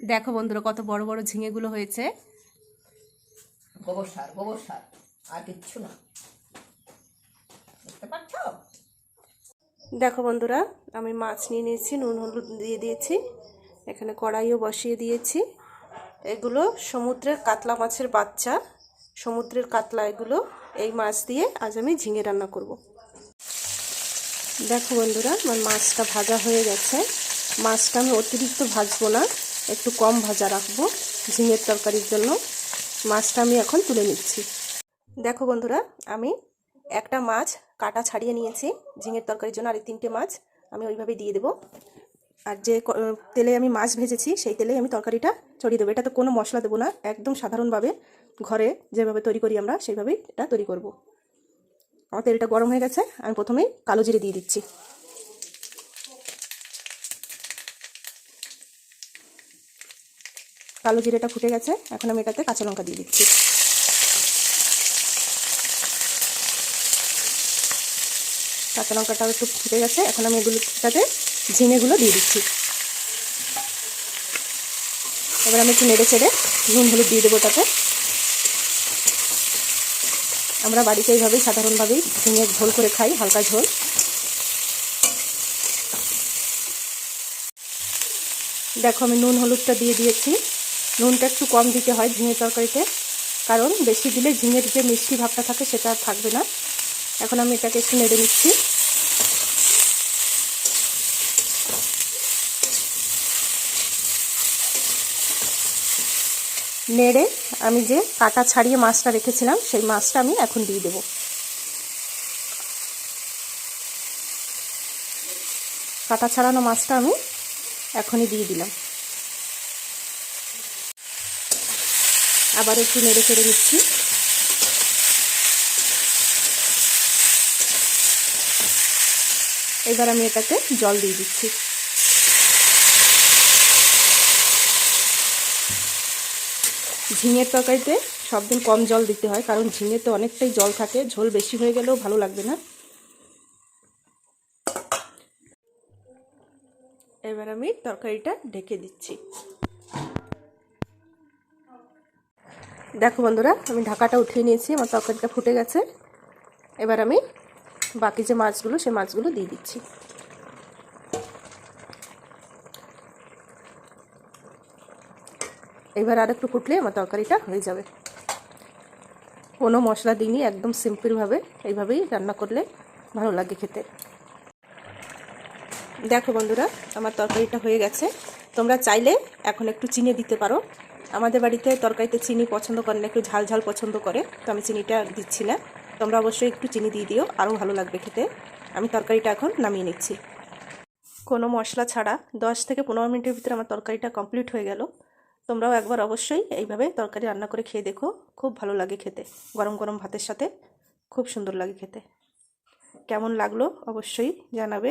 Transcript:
দেখো বন্ধুরা কত বড় বড় ঝিঙেগুলো হয়েছে। গোবর সার গোবর সার। আর কিচ্ছু না। বুঝতে পারছ দেখো বন্ধুরা আমি মাছ নিয়ে নিয়েছি নুন হলুদ দিয়ে দিয়েছি। এখানে কড়াইও বসিয়ে দিয়েছি। এগুলো সমুদ্রের কাতলা মাছের বাচ্চা। সমুদ্রের কাতলা এগুলো এই মাছ দিয়ে আজ আমি ঝিঙে রান্না করব। দেখো বন্ধুরা আমার মাছটা ভাজা হয়ে গেছে। মাছটা আমি অতিরিক্ত ভাজবো না। একটু কম ভাজা রাখব ঝিঙের তরকারির জন্য। মাছটা আমি এখন তুলে নিচ্ছি। দেখো বন্ধুরা, আমি একটা মাছ কাটা ছাড়িয়ে নিয়েছি ঝিঙের তরকারির জন্য, আর এই তিনটে মাছ আমি ওইভাবে দিয়ে দেবো। আর যে তেলে আমি মাছ ভেজেছি, সেই তেলে আমি তরকারিটা ছড়িয়ে দেবো। এটাতে কোনো মশলা দেবো না, একদম সাধারণভাবে ঘরে যেভাবে তৈরি করি আমরা, সেইভাবেই এটা তৈরি করব। আমার তেলটা গরম হয়ে গেছে, আমি প্রথমেই কালো জিরে দিয়ে দিচ্ছি। কালো জিরেটা ফুটে গেছে, এখন আমি এটাতে কাঁচা লঙ্কা দিয়ে দিচ্ছি। কাঁচা লঙ্কাটাও একটু ফুটে গেছে, এখন আমি এগুলোটাতে ঝিঙেগুলো দিয়ে দিচ্ছি। এবার আমি একটু নেড়ে চেড়ে নুন হলুদ দিয়ে দেবো তাতে। আমরা বাড়িতে এইভাবেই সাধারণভাবেই ঝিঙে ঝোল করে খাই, হালকা ঝোল। দেখো আমি নুন হলুদটা দিয়ে দিয়েছি। নুনটা একটু কম দিতে হয় ঝিঙে তরকারিতে। কারণ বেশি দিলে ঝিঙের যে মিষ্টি ভাবটা থাকে সেটা আর থাকবে না। এখন আমি এটাকে একটু নেড়ে নিচ্ছি। নেড়ে আমি যে কাটা ছাড়িয়ে মাছটা রেখেছিলাম, সেই মাছটা আমি এখন দিয়ে দেব। কাটা ছাড়ানো মাছটা আমি এখনই দিয়ে দিলাম। আবার একটু নেড়ে চেড়ে নিচ্ছি। এবার আমি এটাতে জল দিয়ে দিচ্ছি। ঝিঙের তরকারিতে সব দিন কম জল দিতে হয়, কারণ ঝিঙেতে অনেকটাই জল থাকে, ঝোল বেশি হয়ে গেলেও ভালো লাগবে না। এবার আমি তরকারিটা ঢেকে দিচ্ছি। দেখো বন্ধুরা, আমি ঢাকাটা উঠিয়ে নিয়েছি, আমার তরকারিটা ফুটে গেছে। এবার আমি বাকি যে মাছগুলো সেই মাছগুলো দিয়ে দিচ্ছি। এবার আর একটু ফুটলে আমার তরকারিটা হয়ে যাবে। কোনো মশলা দিইনি, একদম সিম্পলভাবে এইভাবেই রান্না করলে ভালো লাগে খেতে। দেখো বন্ধুরা, আমার তরকারিটা হয়ে গেছে। তোমরা চাইলে এখন একটু চিনি দিতে পারো। আমাদের বাড়িতে তরকারিতে চিনি পছন্দ করে না, একটু ঝাল ঝাল পছন্দ করে, তো আমি চিনিটা দিচ্ছি না। তোমরা অবশ্যই একটু চিনি দিয়ে দিও, আরও ভালো লাগবে খেতে। আমি তরকারিটা এখন নামিয়ে নিচ্ছি। কোনো মশলা ছাড়া দশ থেকে পনেরো মিনিটের ভিতরে আমার তরকারিটা কমপ্লিট হয়ে গেল। তোমরাও একবার অবশ্যই এইভাবে তরকারি রান্না করে খেয়ে দেখো, খুব ভালো লাগে খেতে। গরম গরম ভাতের সাথে খুব সুন্দর লাগে খেতে। কেমন লাগল অবশ্যই জানাবে।